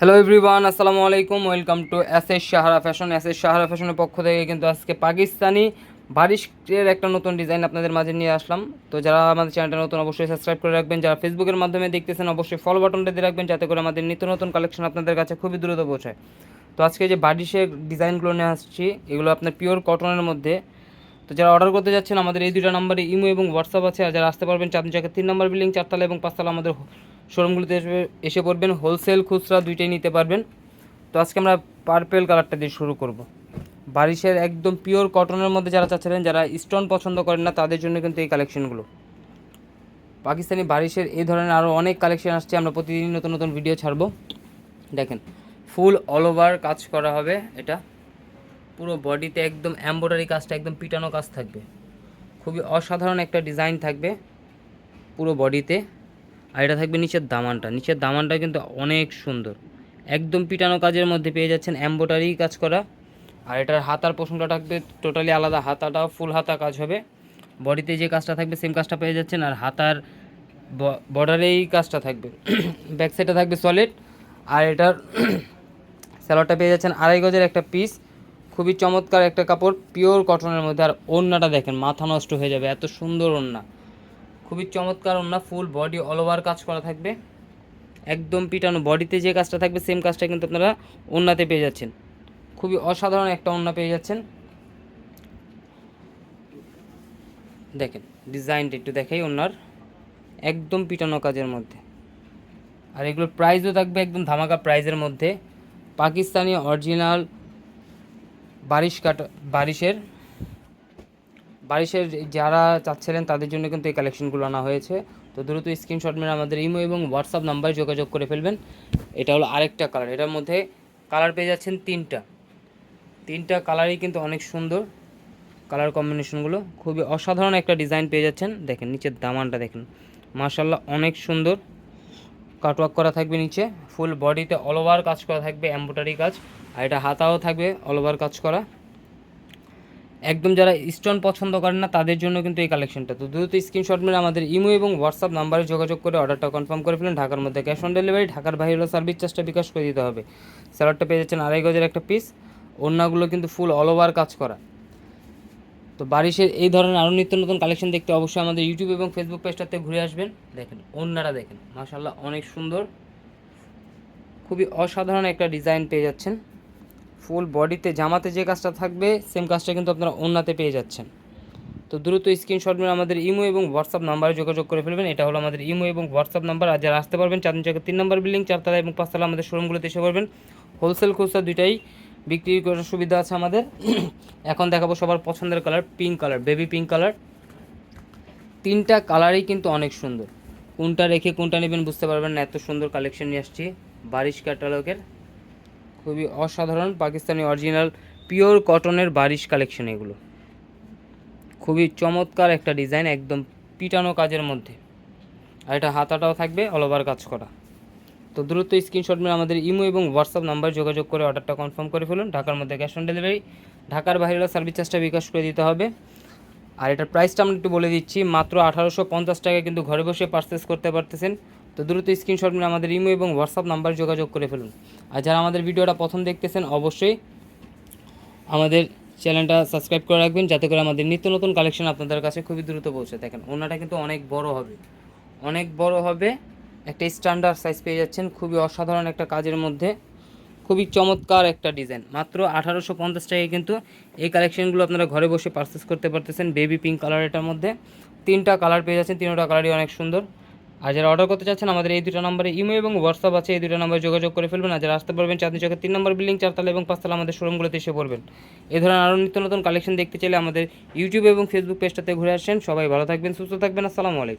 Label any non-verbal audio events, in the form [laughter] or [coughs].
Hello everyone আসসালামু আলাইকুম welcome to S S Sahara fashion S S Sahara ফ্যাশনের পক্ষ থেকে কিন্তু আজকে পাকিস্তানি বারিশের একটা নতুন ডিজাইন আপনাদের মাঝে নিয়ে আসলাম। তো যারা আমাদের চ্যানেলটা নতুন, অবশ্যই সাবস্ক্রাইব করে রাখবেন। যারা ফেসবুকের মাধ্যমে দেখতেছেন, অবশ্যই ফলো বাটনটা দিয়ে রাখবেন, যাতে করে আমাদের নিত্য নতুন কালেকশন আপনাদের কাছে খুবই দ্রুত পৌঁছায়। তো আজকে যে বারিশের ডিজাইনগুলো নিয়ে আসছি, এগুলো আপনার পিওর কটনের মধ্যে। তো যারা অর্ডার করতে যাচ্ছেন, আমাদের এই দুটো নাম্বারে ইমো এবং হোয়াটসঅ্যাপ আছে। আর যারা আসতে পারবেন, চাঁদনি চাকের তিন নাম্বার বিল্ডিং চারতলা এবং পাঁচতলা আমাদের শোরুমগুলোতে এসে পড়বেন। হোলসেল খুচরা দুইটাই নিতে পারবেন। তো আজকে আমরা পার্পেল কালারটা দিয়ে শুরু করব। বারিশের একদম পিওর কটনের মধ্যে যারা চাচ্ছিলেন, যারা স্টোন পছন্দ করেন না, তাদের জন্য কিন্তু এই কালেকশনগুলো পাকিস্তানি বারিশের এই ধরনের আরও অনেক কালেকশন আসছে। আমরা প্রতিদিন নতুন নতুন ভিডিও ছাড়বো। দেখেন ফুল অল ওভার কাজ করা হবে এটা। পুরো বডিতে একদম এম্ব্রয়ডারি কাজটা একদম পিটানো কাজ থাকবে। খুবই অসাধারণ একটা ডিজাইন থাকবে পুরো বডিতে। আর এটা থাকবে নিচের দামানটা। নিচের দামানটা কিন্তু অনেক সুন্দর। একদম পিটানো কাজের মধ্যে পেয়ে যাচ্ছেন এম্ব্রয়ডারি কাজ করা। আর এটার হাতার পোষণটা থাকবে টোটালি আলাদা। হাতাটাও ফুল হাতা কাজ হবে। বডিতে যে কাজটা থাকবে সেম কাজটা পেয়ে যাচ্ছেন। আর হাতার বর্ডারেই কাজটা থাকবে। [coughs] ব্যাক সাইডে থাকবে সলিড আর এটার [coughs] স্যালোয়ারটা পেয়ে যাচ্ছেন আড়াই গজের একটা পিস খুবই চমৎকার একটা কাপড় পিওর কটনের মধ্যে, আর ওড়নাটা দেখেন, মাথা নষ্ট হয়ে যাবে, এত সুন্দর ওড়না। খুবই চমৎকার ওড়না ফুল বডি অল ওভার কাজ করা থাকবে। একদম পিটানো বডিতে যে কাজটা থাকবে সেম কাজটা কিন্তু আপনারা ওড়নাতে পেয়ে যাচ্ছেন। খুবই অসাধারণ একটা ওড়না পেয়ে যাচ্ছেন। দেখেন ডিজাইনটা একটু দেখাই ওনার একদম পিটানো কাজের মধ্যে। আর এগুলোর প্রাইসও থাকবে একদম ধামাকা প্রাইজের মধ্যে। পাকিস্তানি অরিজিনাল বারিশ কাটা, বারিশের বারিশের যারা চাচ্ছিলেন তাদের জন্য কিন্তু এই কালেকশনগুলো আনা হয়েছে। তো দ্রুত স্ক্রিনশট মেরে আমাদের ইমো এবং হোয়াটসঅ্যাপ নাম্বারে যোগাযোগ করে ফেলবেন। এটা হলো আরেকটা কালার এটার মধ্যে কালার পেয়ে যাচ্ছেন তিনটা। তিনটা কালারই কিন্তু অনেক সুন্দর। কালার কম্বিনেশনগুলো খুবই অসাধারণ একটা ডিজাইন পেয়ে যাচ্ছেন। দেখেন, নিচের দামানটা দেখেন। মার্শাল্লাহ অনেক সুন্দর। কাটওয়ার্ক করা থাকবে নিচে। ফুল বডিতে অল ওভার কাজ করা থাকবে এম্ব্রয়ডারি কাজ। আর এটা হাতাও থাকবে অল ওভার কাজ করা। একদম যারা স্টোন পছন্দ করেন না, তাদের জন্য কিন্তু এই কালেকশনটা তো দ্রুত স্ক্রিনশট মেরে আমাদের ইমো এবং হোয়াটসঅ্যাপ নাম্বারে যোগাযোগ করে অর্ডারটা কনফার্ম করে ফেলেন। ঢাকার মধ্যে ক্যাশ অন ডেলিভারি ঢাকার বাইরে সার্ভিস চার্জটা বিকাশ করে দিতে হবে। স্যালাডটা পেয়ে যাচ্ছেন আড়াই গজের একটা পিস ওড়নাগুলো কিন্তু ফুল অল ওভার কাজ করা। তো বারিশের এই ধরনের আরও নিত্য নতুন কালেকশন দেখতে অবশ্যই আমাদের ইউটিউব এবং ফেসবুক পেজটাতে ঘুরে আসবেন। দেখেন ওড়নাটা দেখেন। মাশাল্লাহ অনেক সুন্দর। খুবই অসাধারণ একটা ডিজাইন পেয়ে যাচ্ছেন। ফুল বডিতে, জামাতে যে কাজটা থাকবে, সেম কাজটা কিন্তু আপনারা ওড়নাতে পেয়ে যাচ্ছেন। তো দ্রুত স্ক্রিনশট মেরে আমাদের ইমো এবং হোয়াটসঅ্যাপ নাম্বারে যোগাযোগ করে ফেলবেন। এটা হলো আমাদের ইমো এবং হোয়াটসঅ্যাপ নাম্বার। আর যারা আসতে পারবেন, চাঁদনি চকের তিন নম্বর বিল্ডিং, চারতলা এবং পাঁচতলা আমাদের শোরুমগুলোতে এসে পারবেন হোলসেল খুচরা দুইটাই বিক্রি করার সুবিধা আছে আমাদের। [clears throat] এখন দেখাবো সবার পছন্দের colour pink colour baby pink colour তিনটা কালারই কিন্তু অনেক সুন্দর। কোনটা রেখে কোনটা নেবেন বুঝতে পারবেন না। এত সুন্দর কালেকশন নিয়ে আসছি। বারিশ ক্যাটালগের খুবই অসাধারণ পাকিস্তানি অরিজিনাল পিওর কটনের বারিশ কালেকশন এগুলো। খুবই চমৎকার একটা ডিজাইন একদম পিটানো কাজের মধ্যে। আর এটা হাতাটাও থাকবে অল ওভার কাজ করা। তো দ্রুত স্ক্রিনশট মেরে আমাদের ইমো এবং হোয়াটসঅ্যাপ নাম্বার যোগাযোগ করে অর্ডারটা কনফার্ম করে ফেলুন। ঢাকার মধ্যে ক্যাশ অন ডেলিভারি ঢাকার বাইরে সার্ভিস চার্জটা বিকাশ করে দিতে হবে। আর এটার প্রাইসটা আমরা একটু বলে দিচ্ছি, মাত্র আঠারোশো পঞ্চাশ টাকায় কিন্তু ঘরে বসে পারচেস করতে পারতেছেন। তো দ্রুত স্ক্রিনশট নিয়ে আমাদের ইমো এবং হোয়াটসঅ্যাপ নাম্বার যোগাযোগ করে ফেলুন। আর যারা আমাদের ভিডিওটা প্রথম দেখতেছেন, অবশ্যই আমাদের চ্যানেলটা সাবস্ক্রাইব করে রাখবেন, যাতে করে আমাদের নিত্য নতুন কালেকশন আপনাদের কাছে খুবই দ্রুত পৌঁছে। দেখেন, ওনাটা কিন্তু অনেক বড় হবে। অনেক বড় হবে, একটা স্ট্যান্ডার্ড সাইজ পেয়ে যাচ্ছেন, খুবই অসাধারণ একটা কাজের মধ্যে, খুবই চমৎকার একটা ডিজাইন মাত্র আঠারোশো পঞ্চাশ টাকায় কিন্তু এই কালেকশনগুলো আপনারা ঘরে বসে পারচেস করতে পারতেছেন। বেবি পিঙ্ক কালার এটার মধ্যে তিনটা কালার পেয়ে যাচ্ছেন, তিনটা কালারই অনেক সুন্দর। আর যারা অর্ডার করতে চাচ্ছেন, আমাদের এই দুটো নম্বরে ইমো এবং হোয়াটসঅ্যাপ আছে, এই দুটো নম্বরে যোগাযোগ করে ফেলবেন। আর যারা আসতে পারবেন চাঁদনি চকের তিন নম্বর বিল্ডিং চারতলা এবং পাঁচতলা আমাদের শোরুমগুলোতে এসে পড়বেন। এ ধরনের আরও নিত্য নতুন কালেকশন দেখতে চাইলে আমাদের ইউটিউব এবং ফেসবুক পেজটাতে ঘুরে আসেন। সবাই ভালো থাকবেন, সুস্থ থাকবেন। আসসালামু আলাইকুম।